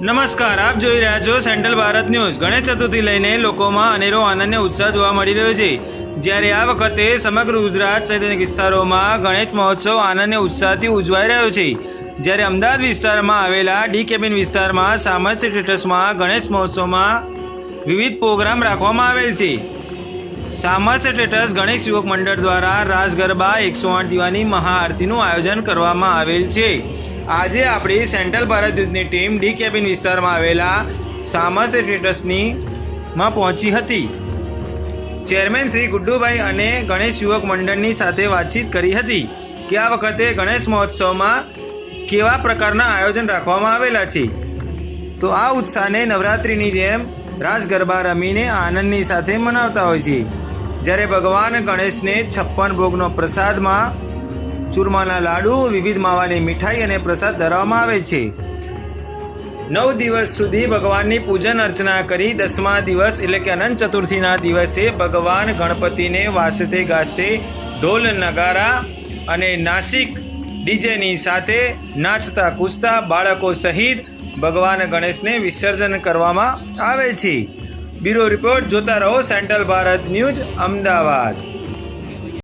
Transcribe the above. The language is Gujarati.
નમસ્કાર, આપ જોઈ રહ્યા છો સેન્ટ્રલ ભારત ન્યૂઝ. ગણેશ ચતુર્થી લઈને લોકોમાં અનેરો આનંદ અને ઉત્સાહ જોવા મળી રહ્યો છે. જ્યારે આ વખતે સમગ્ર ગુજરાત સહિત વિસ્તારોમાં ગણેશ મહોત્સવ આનંદ અને ઉત્સાહથી ઉજવાઈ રહ્યો છે. જ્યારે અમદાવાદ વિસ્તારમાં આવેલા ડી કેબિન વિસ્તારમાં સામસ્ય સ્ટેટસમાં ગણેશ મહોત્સવમાં વિવિધ પ્રોગ્રામ રાખવામાં આવેલ છે. સામસ્ય સ્ટેટસ ગણેશ યુવક મંડળ દ્વારા રાસ ગરબા એકસો આઠ દીવાની મહાઆરતીનું આયોજન કરવામાં આવેલ છે. આજે આપણી સેન્ટ્રલ ભારત યુદ્ધની ટીમ ડી કેબિન વિસ્તારમાં આવેલા સામસ્ય થિયેટર્સની પહોંચી હતી. ચેરમેન શ્રી ગુડ્ડુભાઈ અને ગણેશ યુવક મંડળની સાથે વાતચીત કરી હતી કે આ વખતે ગણેશ મહોત્સવમાં કેવા પ્રકારના આયોજન રાખવામાં આવેલા છે. તો આ ઉત્સાહને નવરાત્રિની જેમ રાસ ગરબા રમીને આનંદની સાથે મનાવતા હોય છે. જ્યારે ભગવાન ગણેશને છપ્પન ભોગનો પ્રસાદમાં ચૂરમાના લાડુ, વિવિધ માવાની મીઠાઈ અને પ્રસાદ ધરવામાં આવે છે. નવ દિવસ સુધી ભગવાનની પૂજન અર્ચના કરી દસમા દિવસ એટલે કે અનંત ચતુર્થીના દિવસે ભગવાન ગણપતિને વાસતે ગાજતે ઢોલ નગારા અને નાસિક ડીજેની સાથે નાચતા કૂદતા બાળકો સહિત ભગવાન ગણેશને વિસર્જન કરવામાં આવે છે. બ્યુરો રિપોર્ટ જોતા રહો સેન્ટ્રલ ભારત ન્યૂઝ, અમદાવાદ.